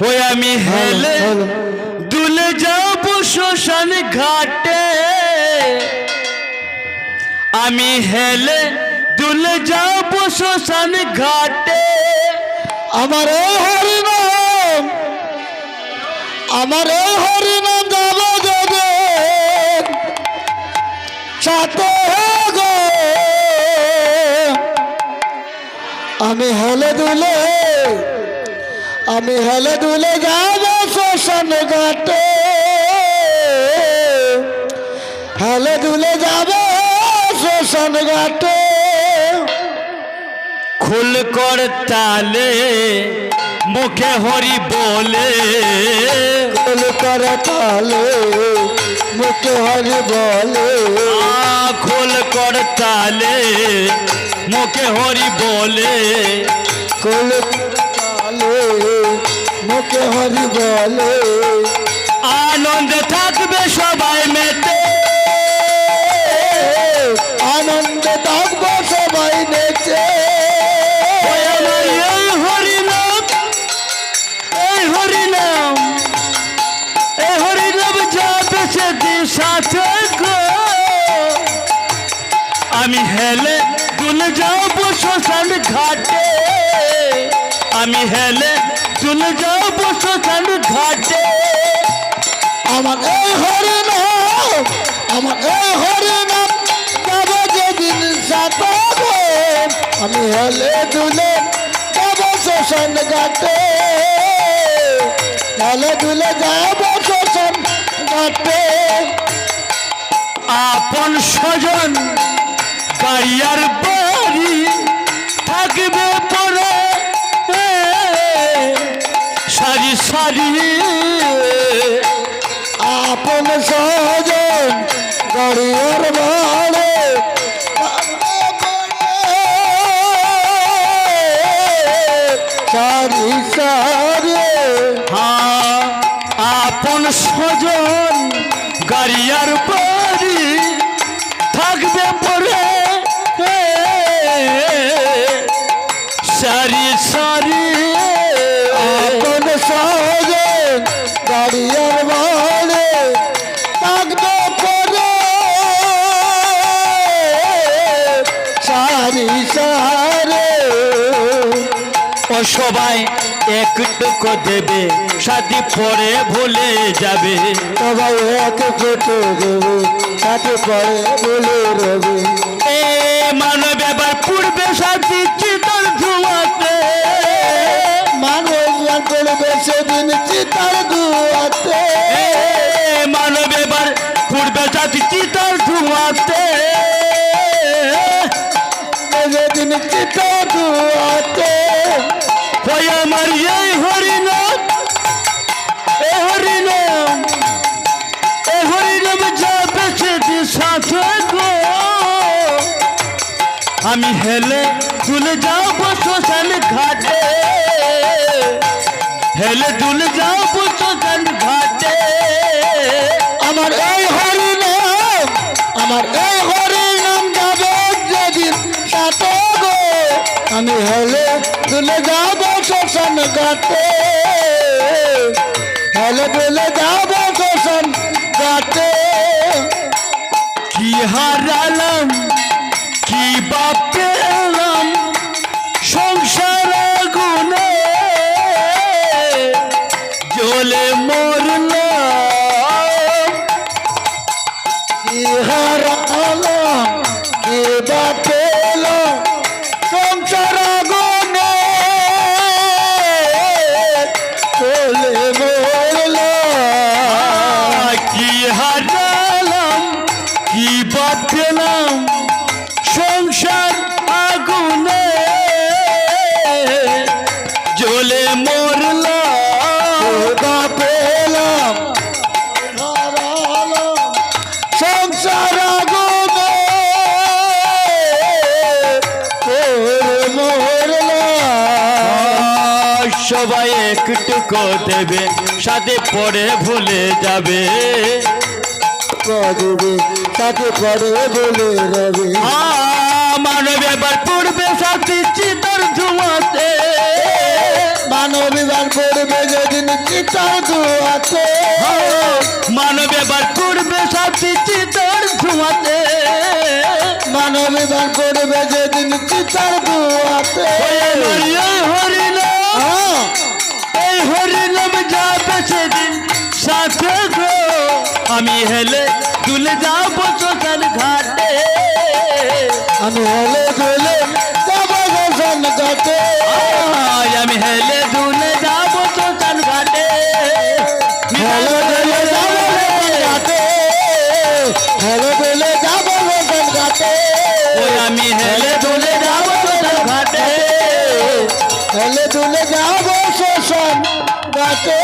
হয়ে আমি হেলে দুলে যাব শ্মশান ঘাটে। আমি হেলে দুলে যাব শ্মশান ঘাটে। আমার হরিনাম আমার হরিনাম যাব যাবে সাথে গো। আমি হেলে দুলে আমি হেলে দুলে যাব শ্মশান ঘাটে। হেলে দুলে যাব শ্মশান ঘাটে। খুল কর তালে মুখে হরি বলে। ফুল করে তালে মুখে হরি বলে। খোল কর তালে মুখে হরি বলে। ফুল তালে মুখে হরি বলে। আনন্দ থাকবে সবাই মেতে। আনন্দে থাকব সবাই নেচে। সাথে আমি হেলে দুলে যাব শ্মশান ঘাটে। আমি হেলে দুলে যাব শ্মশান ঘাটে। আমার এই হরি নাম, আমার এই হরি নাম, যাব যেদিন সাথে আমি হেলে দুলে যাব শ্মশান ঘাটে। হেলে দুলে যাব শ্মশান ঘাটে। আপন স্বজন, গাড়িয়ার বাড়ি সারি আপন সজন গড়িয়ার ভাড়ে সারি সারি হ্যাঁ আপন স্বজন গাড়িয়ার থাকবে পরে সারি সারি সারে। ও সবাই একটুকু দেবে সাথী পরে ভুলে যাবে। সবাই এক ফটো দেবে তাকে পরে বলে রবে এ মানব এবার পূর্বে সাথী চিতল ধুয়াতে। মানব করবে সেদিন চিতার দুয়াতে এ মানব এবার পূর্বে সাথী চিতল ধুয়াতে। ওই আমার এই হরিনাম এ হরিনাম এ হরিনাম গো আমি হেলে তুলে যাব শ্মশান ঘাটে হেলে তুলে যাব শ্মশান ঘাটে আমার এই হরি নাম আমার আমি হেলে তুলে যাব শ্মশান ঘাটে হেলে তুলে যাব শ্মশান ঘাটে কি হারালাম কি সবাই একটুকু দেবে সাথে পরে ভুলে যাবে। সাথে পরে ভুলে যাবে। মানব এবার পূর্বে সাথী চিতার ধুয়াতে। মানব এবার পূর্বে যেদিন চিতার ধুয়াতে। মানব এবার মানব এবার যেদিন ধুয়াতে। হরিণ এই হরিনাম যাবে সেদিন সাথে গো। আমি হেলে তুলে যাব চোখের ঘাটে। আমি হেলে গো ডাকে